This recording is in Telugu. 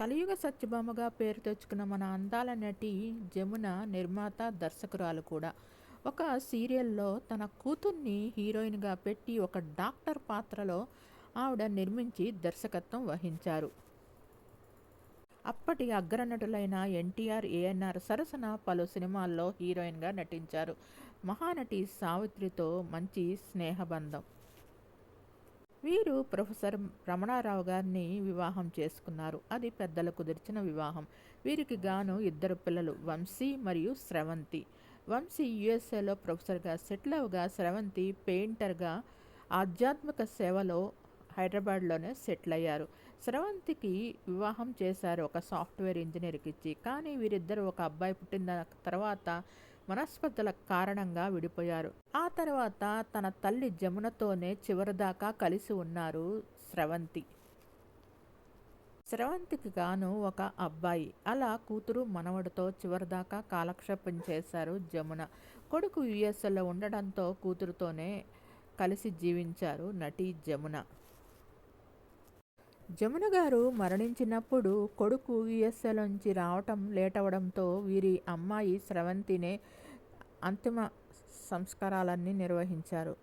కలియుగ సత్యభామగా పేరు తెచ్చుకున్న మన అందాల నటి జమున నిర్మాత దర్శకురాలు కూడా. ఒక సీరియల్లో తన కూతుర్ని హీరోయిన్గా పెట్టి ఒక డాక్టర్ పాత్రలో ఆవిడ నిర్మించి దర్శకత్వం వహించారు. అప్పటి అగ్రనటులైన ఎన్టీఆర్ ఏఎన్ఆర్ సరసన పలు సినిమాల్లో హీరోయిన్గా నటించారు. మహానటి సావిత్రితో మంచి స్నేహబంధం. వీరు ప్రొఫెసర్ రమణారావు గారిని వివాహం చేసుకున్నారు. అది పెద్దలు కుదిర్చిన వివాహం. వీరికి గాను ఇద్దరు పిల్లలు వంశీ మరియు స్రవంతి. వంశీ యుఎస్ఏలో ప్రొఫెసర్గా సెటిల్ అవగా స్రవంతి పెయింటర్గా ఆధ్యాత్మిక సేవలో హైదరాబాద్లోనే సెటిల్ అయ్యారు. స్రవంతికి వివాహం చేశారు ఒక సాఫ్ట్వేర్ ఇంజనీర్కి ఇచ్చి. కానీ వీరిద్దరు ఒక అబ్బాయి పుట్టిన తర్వాత మనస్పర్ధల కారణంగా విడిపోయారు. ఆ తర్వాత తన తల్లి జమునతోనే చివరిదాకా కలిసి ఉన్నారు స్రవంతి. స్రవంతికి గాను ఒక అబ్బాయి. అలా కూతురు మనవడితో చివరిదాకా కాలక్షేపం చేశారు జమున. కొడుకు యుఎస్ఎల్లో ఉండడంతో కూతురుతోనే కలిసి జీవించారు నటి జమున. జమున గారు మరణించినప్పుడు కొడుకు యుఎస్ఏలోంచి రావటం లేట్ అవడంతో వీరి అమ్మాయి స్రవంతినే అంతిమ సంస్కారాలన్నీ నిర్వహించారు.